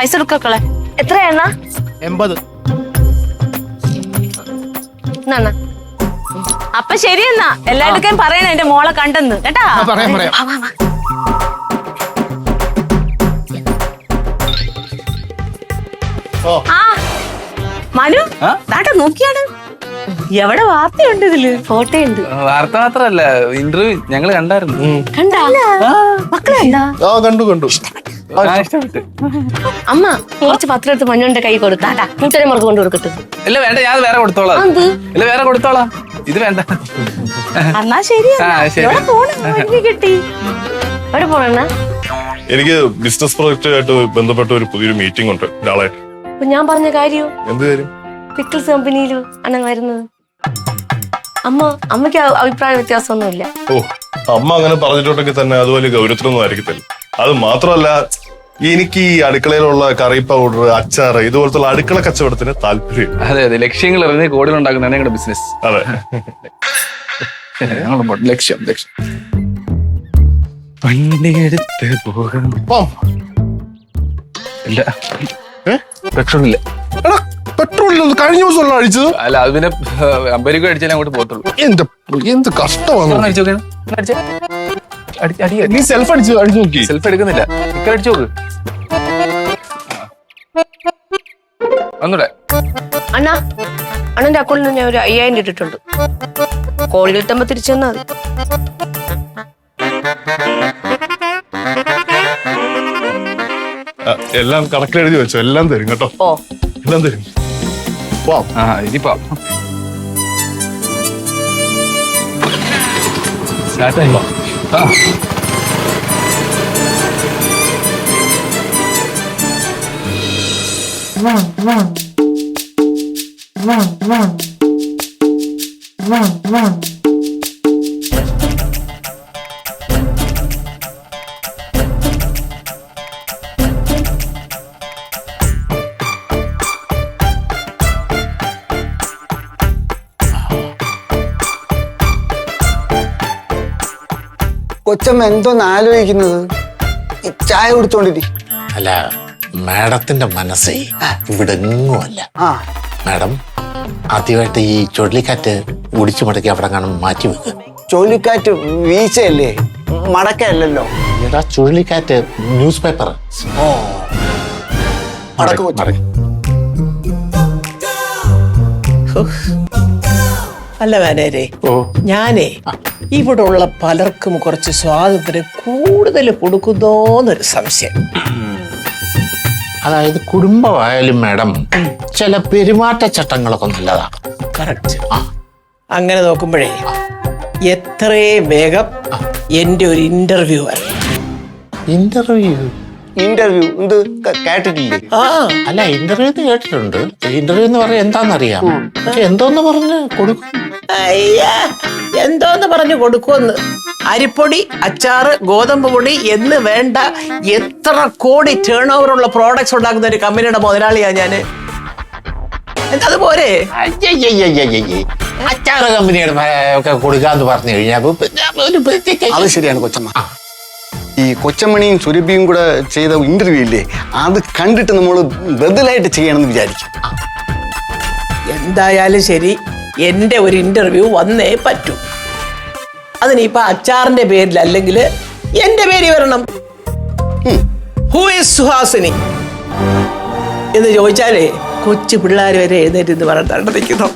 പൈസ എടുക്കളെ എണ്ണ? എൺപത്. അപ്പൊ ശരി എന്നാ. എല്ലായിടക്കും പറയണ എന്റെ മോളെ കണ്ടെന്ന്. കേട്ടാ? പറയാം പറയാം. ആ. മനു ദാട്ടെ നോക്കിയാണ്. എവിടെ വാർത്തയുണ്ട് ഇതിൽ? ഫോട്ടോ ഉണ്ട് വാർത്ത മാത്രല്ല ഇന്റർവ്യൂ ഞങ്ങൾ കണ്ടായിരുന്നു. കണ്ടാ? മക്കളെ കണ്ടാ? കണ്ടു ഇഷ്ടപ്പെട്ടു. അമ്മ കുറച്ച് പത്രം എടുത്ത് മഞ്ഞുണ്ട് കൈ കൊടുത്താട്ടാ കൂട്ടരെ മുറുക്ക് കൊണ്ട് കൊടുക്കട്ടെ. ഇല്ല വേണ്ട ഞാൻ വേറെ കൊടുത്തോളാം. എന്ത്? ഇല്ല വേറെ കൊടുത്തോളാം. ഇത് വേണ്ട. എന്നാ ശരി ആ, ശരി. എവിടെ പോണു വണ്ടി കിട്ടി. എവിടെ പോണ എനിക്ക് ബിസിനസ് പ്രോജക്റ്റുമായിട്ട് ബന്ധപ്പെട്ട ഒരു പുതിയൊരു മീറ്റിംഗ് ഉണ്ട് നാളെ. അപ്പൊ ഞാൻ പറഞ്ഞ കാര്യം? എന്ത് കാര്യം? പിക്കിൾസ് കമ്പനിയിലോ അണ്ണൻ വരുന്നത്. അമ്മ അമ്മയ്ക്ക് അ- അഭിപ്രായ വ്യത്യാസമൊന്നുമില്ല. ഓ അമ്മ അങ്ങനെ പറഞ്ഞിട്ടുണ്ടെങ്കിൽ തന്നെ അതുപോലെ ഗൗരവത്തിലൊന്നും ആയിരിക്കത്തില്ല. അത് മാത്രമല്ല എനിക്ക് ഈ അടുക്കളയിലുള്ള കറി പൗഡർ അച്ചാർ ഇതുപോലത്തുള്ള അടുക്കള കച്ചവടത്തിന് താല്പര്യം അതെ അതെ. ലക്ഷ്യങ്ങൾ എറിഞ്ഞ് കോടികൾ ഉണ്ടാക്കുന്ന ഞങ്ങളുടെ ബിസിനസ് അതെ. ഞങ്ങളുടെ ലക്ഷ്യം ലക്ഷ്യം. പണ്ടെടുത്ത് പോകാം. പോം. ഇല്ല? പെട്രോൾ ഇല്ല പെട്രോൾ കഴിഞ്ഞ ദിവസമല്ല അടിച്ചത്? അല്ല അത് പിന്നെ അമ്പരിക്കും അടിച്ചാലേ അങ്ങോട്ട് പോകത്തുള്ളൂ. എന്ത് എന്ത് കഷ്ടമാണ്. അടിച്ചു നോക്കിയാണ് നീ സെൽഫ് അടിച്ചു അടിച്ചു നോക്കി. സെൽഫ് എടുക്കുന്നില്ല. അടിച്ചു നോക്ക്. ഒന്നൂടെ അണ്ണാ അണ്ണന്റെ അക്കൗണ്ടിൽ ഞാൻ ഒരു അയ്യായിരം ഇട്ടിട്ടുണ്ട്. കോഴി കിട്ടുമ്പോ തിരിച്ചു തന്നാ മതി. എല്ലാം കണക്കിൽ എഴുതി വെച്ചോ. എല്ലാം തരും കേട്ടോ. ഓ എല്ലാം തരും. വാ ആ ഇനിയിപ്പോ സ്റ്റാർട്ടായി Так. Run, run. Run, run. Run, run. കൊച്ചമ്മ എന്തോന്ന് ആലോചിക്കുന്നത് ഈ ചായ കുടിച്ചോണ്ടിരി. അല്ല മാഡത്തിന്റെ മനസ്സേ ഇവിടെ എങ്ങുമല്ല ആ. മാഡം ആദ്യമായിട്ട് ഈ ചുഴലിക്കാറ്റ് ഒടിച്ചു മടക്കി അവിടെ കാണും മാറ്റി വെക്കുക ചുഴലിക്കാറ്റ് വീശയല്ലേ മടക്കയല്ലല്ലോ. എടാ ചുഴലിക്കാറ്റ് ന്യൂസ് പേപ്പർ മടക്ക് കൊച്ചു അല്ല വനരെ ഓ. ഞാനേ ഇവിടെ ഉള്ള പലർക്കും കുറച്ച് സ്വാതന്ത്ര്യം കൂടുതൽ കൊടുക്കുന്നോന്നൊരു സംശയം. അതായത് കുടുംബമായാലും മാഡം ചില പെരുമാറ്റച്ചട്ടങ്ങളൊക്കെ നല്ലതാണ് കറക്റ്റ്. അങ്ങനെ നോക്കുമ്പോഴേ എത്രയും വേഗം എന്റെ ഒരു ഇന്റർവ്യൂ വരണം. ഇന്റർവ്യൂ ഇന്റർവ്യൂ എന്ത്? കേട്ടിട്ടില്ലേ? ആ. അല്ല ഇന്റർവ്യൂ കേട്ടിട്ടുണ്ട്. ഇന്റർവ്യൂ എന്ന് പറയാൻ എന്താണെന്നറിയാം. പക്ഷെ എന്തോന്ന് പറഞ്ഞ് കൊടുക്കും? എന്തോന്ന് പറഞ്ഞു കൊടുക്കുമെന്ന് അരിപ്പൊടി അച്ചാറ് ഗോതമ്പ് പൊടി എന്ന് വേണ്ട എത്ര കോടി ടേൺ ഓവർ ഉള്ള പ്രോഡക്ട്സ് ഉണ്ടാക്കുന്ന ഒരു കമ്പനിയുടെ മുതലാളിയാ ഞാൻ അതുപോരെ അയ്യയ്യയ്യയ്യയ്യേ. അച്ചാറ് കമ്പനിയുടെ കൊടുക്കാന്ന് പറഞ്ഞു കഴിഞ്ഞാൽ അത് ശരിയാണ് കൊച്ചമ്മ ഈ കൊച്ചമ്മണിയും സുരഭിയും കൂടെ ചെയ്ത ഇന്റർവ്യൂ ഇല്ലേ അത് കണ്ടിട്ട് നമ്മൾ ബദലായിട്ട് ചെയ്യണമെന്ന് വിചാരിക്കും എന്തായാലും ശരി എന്റെ ഒരു ഇന്റർവ്യൂ വന്നേ പറ്റൂ. അതിനിപ്പോൾ അച്ചാറിന്റെ പേരിൽ അല്ലെങ്കിൽ എന്റെ പേര് വരണം. ഹു ഇസ് സുഹാസിനി എന്ന് ചോദിച്ചാലേ കൊച്ചു പിള്ളേർ വരെ എഴുന്നേറ്റ് എന്ന് പറഞ്ഞിട്ട് നിൽക്കുന്ന